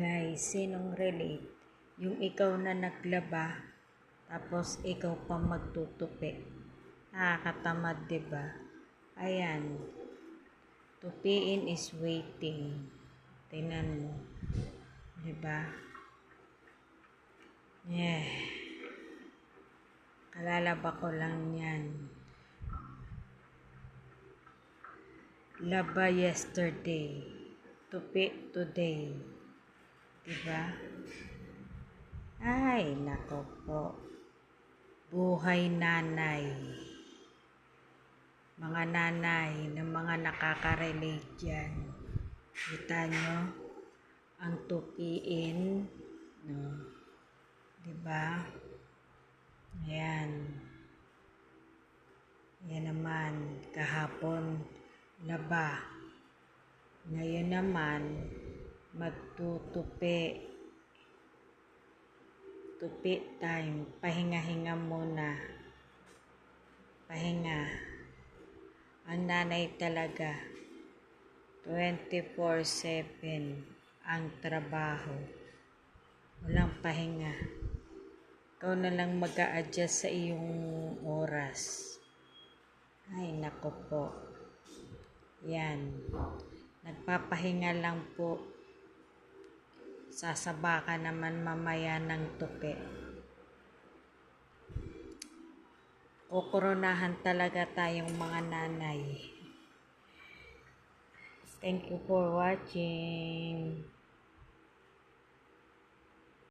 Guys, sinong relate? Yung ikaw na naglaba, tapos ikaw pa magtutupi. Nakakatamad, 'di ba? Ayan. Tupiin is waiting. Tingnan mo. 'Di ba? Yeah. Kalalaba ko lang yan. Laba yesterday. Tupi today. Diba? Ay, nako po. Buhay nanay. Mga nanay ng mga nakaka-relate dyan. Kita nyo? Ang tupiin. No. Diba? Ayan. Yan naman. Kahapon, laba. Ngayon naman, magtutupi. Tupi time. Pahinga-hinga muna. Pahinga. Ang nanay talaga. 24-7 ang trabaho. Walang pahinga. Ikaw na lang mag adjust sa iyong oras. Ay, nako po. Yan. Nagpapahinga lang po. Sasaba ka naman mamaya ng tupi. Kukoronahan talaga tayong mga nanay. Thank you for watching.